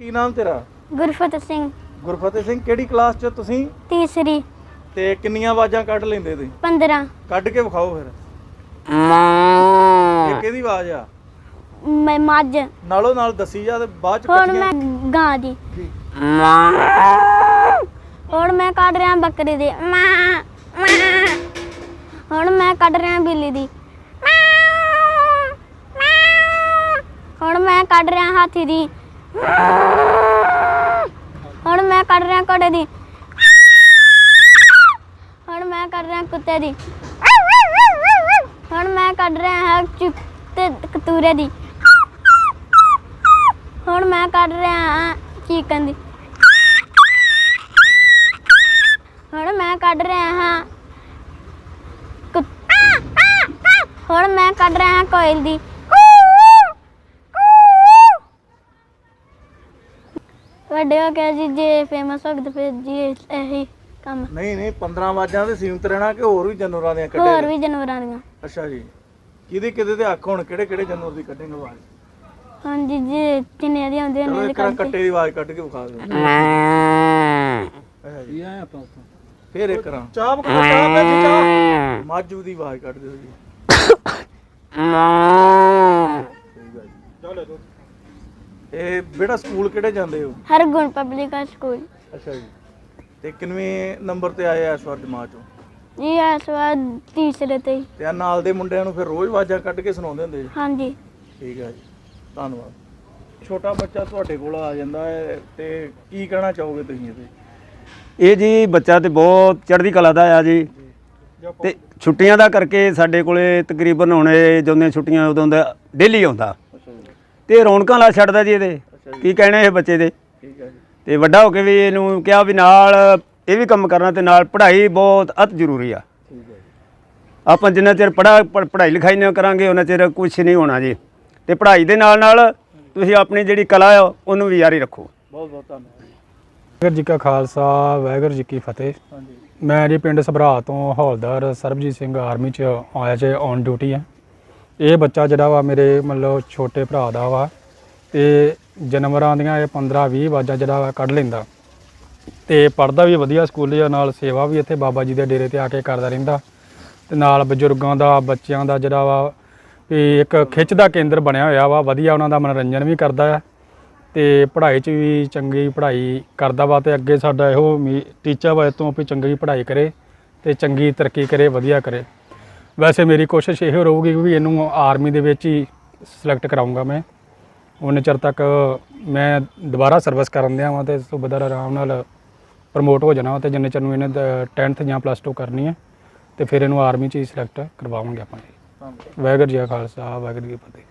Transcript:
ਕੀ ਨਾਮ ਤੇਰਾ? ਗੁਰਫਤ ਸਿੰਘ। ਗੁਰਫਤਿਹ ਸਿੰਘ ਕਿਹੜੀ ਕਲਾਸ 'ਚ ਤੁਸੀਂ? ਤੀਸਰੀ। ਤੇ ਕਿੰਨੀਆਂ ਆਵਾਜ਼ਾਂ ਕੱਢ ਲੈਂਦੇ ਤੁਸੀਂ? 15 ਕੱਢ ਕੇ ਵਿਖਾਓ ਫਿਰ। ਇਹ ਕਿਹਦੀ ਆਵਾਜ਼ ਆ? ਮੈਂ ਮੱਝ। ਨਾਲੋਂ ਨਾਲ ਦੱਸੀ ਜਾ ਤੇ ਬਾਅਦ ਚ ਹੁਣ ਮੈਂ ਇਕੱਠੀਆਂ ਗਾਂ ਦੀ। ਜੀ। ਹੁਣ ਮੈਂ ਕੱਢ ਰਿਹਾ ਬੱਕਰੀ ਦੀ। ਮਾਂ, ਮਾਂ। ਹੁਣ ਮੈਂ ਕੱਢ ਰਿਹਾ ਬਿੱਲੀ ਦੀ। ਮਾਂ, ਮਾਂ। ਹੁਣ ਮੈਂ ਕੱਢ ਰਿਹਾ ਹਾਥੀ ਦੀ। ਹੁਣ ਮੈਂ ਕੱਢ ਰਿਹਾ ਘੋੜੇ ਦੀ। ਹੁਣ ਮੈਂ ਕੱਢ ਰਿਹਾ ਕੁੱਤੇ ਦੀ। ਹੁਣ ਮੈਂ ਕੱਢ ਰਿਹਾ ਹਾਂ ਚੁੱਤੇ ਕਤੂਰੇ ਦੀ। ਹੁਣ ਮੈਂ ਕੱਢ ਰਿਹਾ ਹਾਂ ਚੀਕਨ ਦੀ। ਹੁਣ ਮੈਂ ਕੱਢ ਰਿਹਾ ਹਾਂ ਹੁਣ ਮੈਂ ਕੱਢ ਰਿਹਾ ਹਾਂ ਕੋਇਲ ਦੀ। ਵੱਡੇ ਹੋ ਕੇ ਜੀ ਜੇ ਫੇਮਸ ਹੋ ਗਏ ਤਾਂ ਫਿਰ ਜੀ ਇਹੀ ਕੰਮ। ਨਹੀਂ ਨਹੀਂ 15 ਆਵਾਜ਼ਾਂ ਤੇ ਸੀਮਤ ਰਹਿਣਾ ਕਿ ਹੋਰ ਵੀ ਜਾਨਵਰਾਂ ਦੀਆਂ ਹੋਰ ਕੱਢੇ ਵੀ ਜਾਨਵਰਾਂ ਦੀਆਂ। ਅੱਛਾ ਜੀ। ਕਿਹਦੇ ਕਿਹਦੇ ਤੇ ਅੱਖ ਹੁਣ ਕਿਹੜੇ ਕਿਹੜੇ ਜਾਨਵਰ ਦੀ ਕੱਢੇਂਗੇ ਆਵਾਜ਼? ਹਾਂਜੀ ਜੀ ਜਿੰਨੇ ਦੀ ਆਉਂਦੇ ਚਲੋ ਨੇ ਦੀ ਇੱਕ ਵਾਰ ਕੱਢ ਕੱਟੇ ਦੀ ਆਵਾਜ਼ ਕੱਢ ਕੇ ਵਿਖਾ ਦਿਓ। ਅੱਛਾ ਜੀ। ਆਇਆ ਆਪਾਂ ਉੱਥੋਂ। ਫੇਰ ਇੱਕ ਰਾਂ ਚਾਹ ਪਕਾ ਚਾਹ ਪੈ ਜੀ ਚਾਹ। ਮਾਝੂ ਦੀ ਆਵਾਜ਼ ਕੱਢ ਦਿਓ ਜੀ ਠੀਕ ਆ ਜੀ ਚਲੋ ਦੋ ਇਹ ਬੇਟਾ ਸਕੂਲ ਕਿਹੜੇ ਜਾਂਦੇ ਹੋ? ਹਰ ਗੁਣ ਪਬਲਿਕ ਸਕੂਲ ਅੱਛਾ ਜੀ। ਤੇ ਕਿੰਨਵੇਂ ਨੰਬਰ ਤੇ ਆਏ ਆ ਇਸ ਵਾਰ ਜਮਾਤ ਚੋਂ? ਜੀ ਇਸ ਵਾਰ ਤੀਸਰੇ ਤੇ। ਹੀ। ਤੇ ਨਾਲ ਦੇ ਮੁੰਡਿਆਂ ਨੂੰ ਫਿਰ ਰੋਜ਼ ਆਵਾਜ਼ਾਂ ਕੱਢ ਕੇ ਸੁਣਾਉਂਦੇ ਹੁੰਦੇ ਜੀ? ਹਾਂਜੀ। ਠੀਕ ਹੈ ਜੀ। ਧੰਨਵਾਦ। ਛੋਟਾ ਬੱਚਾ ਤੁਹਾਡੇ ਕੋਲ ਆ ਜਾਂਦਾ ਹੈ ਤੇ ਕੀ ਕਹਿਣਾ ਚਾਹੋਗੇ ਤੁਸੀਂ ਇਹਦੇ? ਇਹ ਜੀ ਬੱਚਾ ਤੇ ਬਹੁਤ ਚੜ੍ਹਦੀ ਕਲਾ ਦਾ ਆ ਜੀ ਤੇ ਛੁੱਟੀਆਂ ਦਾ ਕਰਕੇ ਸਾਡੇ ਕੋਲੇ ਤਕਰੀਬਨ ਹੁਣ ਇਹ ਜਦੋਂ ਦੀਆਂ ਛੁੱਟੀਆਂ ਉਦੋਂ ਦਾ ਡੇਲੀ ਆਉਂਦਾ। ਅੱਛਾ ਜੀ। ਤੇ ਰੌਣਕਾਂ ਲਾ ਛੱਡਦਾ ਜੀ ਇਹਦੇ। ਕੀ ਕਹਿਣੇ ਇਹ ਬੱਚੇ ਦੇ? ਠੀਕ ਹੈ ਜੀ। ਤੇ ਵੱਡਾ ਹੋ ਕੇ ਵੀ ਇਹਨੂੰ ਕਿਹਾ ਵੀ ਨਾਲ ਇਹ ਵੀ ਕੰਮ ਕਰਨਾ ਤੇ ਨਾਲ ਪੜ੍ਹਾਈ ਬਹੁਤ ਅਤ ਜ਼ਰੂਰੀ ਆ। ਠੀਕ ਹੈ ਜੀ। ਆਪਾਂ ਜਿੰਨਾ ਚਿਰ ਪੜ੍ਹਾ ਪ- ਪੜ੍ਹਾਈ ਲਿਖਾਈ ਨਾ ਕਰਾਂਗੇ ਉਹਨਾਂ ਚਿਰ ਕੁਝ ਨਹੀਂ ਹੋਣਾ ਜੀ। ਤੇ ਪੜ੍ਹਾਈ ਦੇ ਨਾਲ ਨਾਲ ਤੁਸੀਂ ਆਪਣੀ ਜਿਹੜੀ ਕਲਾ ਆ ਉਹਨੂੰ ਵੀ ਜਾਰੀ ਰੱਖੋ। ਬਹੁਤ ਬਹੁਤ ਧੰਨਵਾਦ ਵਾਹਿਗੁਰੂ ਜੀ ਕਾ ਖਾਲਸਾ ਵਾਹਿਗੁਰੂ ਜੀ ਕੀ ਫਤਿਹ। ਹਾਂਜੀ। ਮੈਂ ਜੀ ਪਿੰਡ ਸਭਰਾ ਤੋਂ ਹੌਲਦਾਰ ਸਰਬਜੀਤ ਸਿੰਘ ਆਰਮੀ ਚ ਆਇਆ ਜੇ ਔਨ ਡਿਊਟੀ ਆ। ਇਹ ਬੱਚਾ ਜਿਹੜਾ ਵਾ ਮੇਰੇ ਮਤਲਬ ਛੋਟੇ ਭਰਾ ਦਾ ਵਾ ਤੇ ਜਾਨਵਰਾਂ ਦੀਆਂ ਇਹ 15 20 ਵਾਜਾਂ ਜਿਹੜਾ ਵਾ ਕੱਢ ਲੈਂਦਾ। ਤੇ ਪੜਦਾ ਵੀ ਵਧੀਆ, ਸਕੂਲ ਆ, ਨਾਲ ਸੇਵਾ ਵੀ ਇੱਥੇ ਬਾਬਾ ਜੀ ਦੇ ਡੇਰੇ ਤੇ ਆ ਕੇ ਕਰਦਾ ਰਹਿੰਦਾ। ਤੇ ਨਾਲ ਬਜ਼ੁਰਗਾਂ ਦਾ, ਬੱਚਿਆਂ ਦਾ ਜਿਹੜਾ ਵਾ, ਵੀ ਇੱਕ ਖਿੱਚ ਦਾ ਕੇਂਦਰ ਬਣਿਆ ਹੋਇਆ ਵਾ, ਵਧੀਆ ਉਹਨਾਂ ਦਾ ਮਨੋਰੰਜਨ ਵੀ ਕਰਦਾ ਆ। ਤੇ ਪੜ੍ਹਾਈ 'ਚ ਵੀ ਚੰਗੀ ਪੜ੍ਹਾਈ ਕਰਦਾ ਵਾ ਤੇ ਅੱਗੇ ਸਾਡਾ ਇਹੋ ਟੀਚਾ ਵਾ ਇਹ ਤੋਂ ਵੀ ਚੰਗੀ ਪੜ੍ਹਾਈ ਕਰੇ ਤੇ ਚੰਗੀ ਤਰੱਕੀ ਕਰੇ, ਵਧੀਆ ਕਰੇ। ਵੈਸੇ ਮੇਰੀ ਕੋਸ਼ਿਸ਼ ਇਹ ਰਹੂਗੀ ਕਿ ਵੀ ਇਹਨੂੰ ਆਰਮੀ ਦੇ ਵਿੱਚ ਹੀ ਸਿਲੈਕਟ ਕਰਾਉਂਗਾ ਮੈਂ। ਉਹਨੇ ਚਿਰ ਤੱਕ ਮੈਂ ਦੁਬਾਰਾ ਸਰਵਿਸ ਕਰਨ ਦਿਆਂ ਵਾਂ ਤੇ ਸੁਬਦਰ ਆਰਾਮ ਨਾਲ ਪ੍ਰਮੋਟ ਹੋ ਜਾਣਾ ਤੇ ਜਿੰਨੇ ਚਿਰ ਨੂੰ ਇਹਨੇ 10th ਜਾਂ ਪਲੱਸ 2 ਕਰਨੀ ਹੈ ਤੇ ਫਿਰ ਇਹਨੂੰ ਆਰਮੀ 'ਚ ਹੀ ਸਿਲੈਕਟ ਕਰਵਾਵਾਂਗੇ ਆਪਾਂ ਜੀ। ਵਾਹਿਗੁਰੂ ਜੀ ਕਾ ਖਾਲਸਾ ਵਾਹਿਗੁਰੂ ਜੀ ਕੀ ਫਤਿਹ।